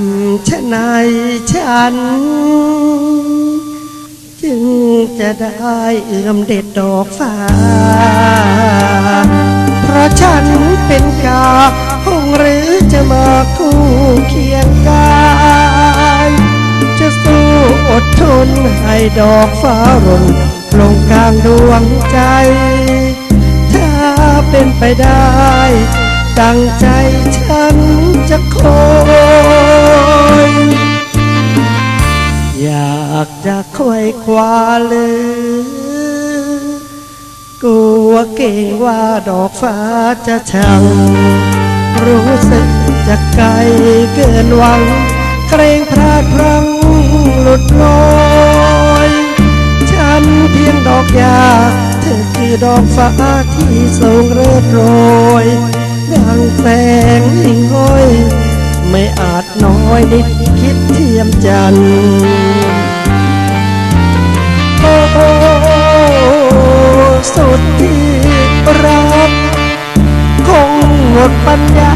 ำชะในฉัน จึงจะได้เอื้อมเด็ดดอกฟ้า เพราะฉันเป็นกาคงหรือจะมาคู่เคียงกายจะสู้อดทนให้ดอกฟ้าร่นลงกลางดวงใจ ถ้าเป็นไปได้ดังใจฉันจะคอ อยากจะค่อยคว้าเลยกลัวเก่งว่าดอกฟ้าจะชังรู้สึกจะไกลเกินหวัง เกรงพลาดพลังหลุดลอยฉันเพียงดอกยาเธอคือดอกฟ้าที่สูงเริดโรย นโอ้โอ้สุดที่รักคงหมดปัญญา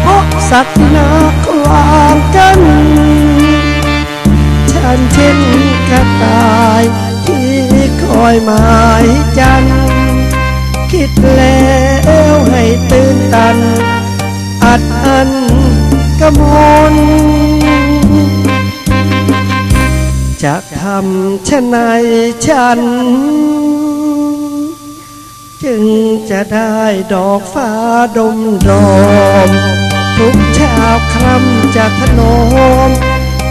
เพราะสักนาควางกัน ฉันเช่นกระต่ายที่คอยหมายจันทร์คิดแล้วให้ตื่นตัน อัดอันกระมน จะทำเช่นไรฉัน จึงจะได้ดอกฟ้าดมดอม ทุกเช้าคลำจะถนอม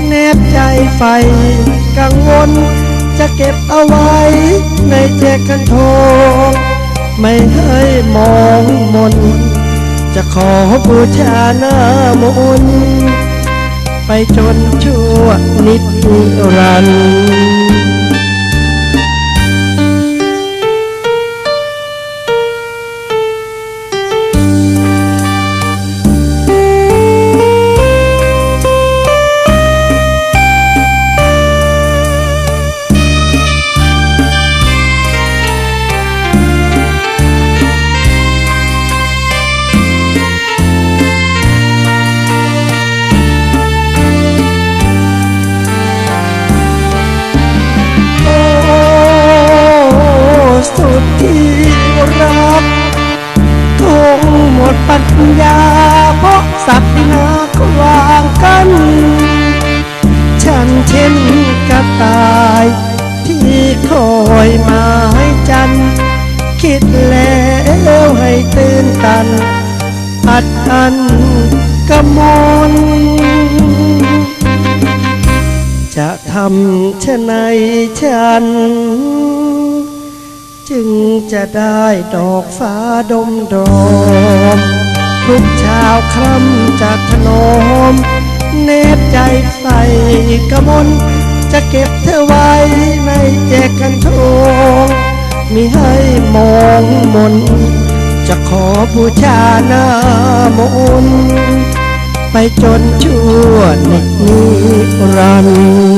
แนบใจไฟกังวล จะเก็บเอาไว้ในแจกันทองไม่ให้มองมน จะขอบูชาหน้ามนต์ ไปจนชั่วนิดนิรันดร์ ปัญญาเพราะสัตว์ที่นาควางกัน ฉันเช่นกระต่าย ที่คอยหมายจัน คิดแล้วให้ตื่นตัน อัดอันกระมนจะทำเช่นไรฉัน จึงจะได้ดอกฟ้าดมดอมทุกช้าคร่ำจะถนอมเนบใจใส่กระมนจะเก็บเธอไว้ในแจกันทองมิให้มองมน จะขอบูชาหน้ามน ไปจนชั่วนิดนิรันดร์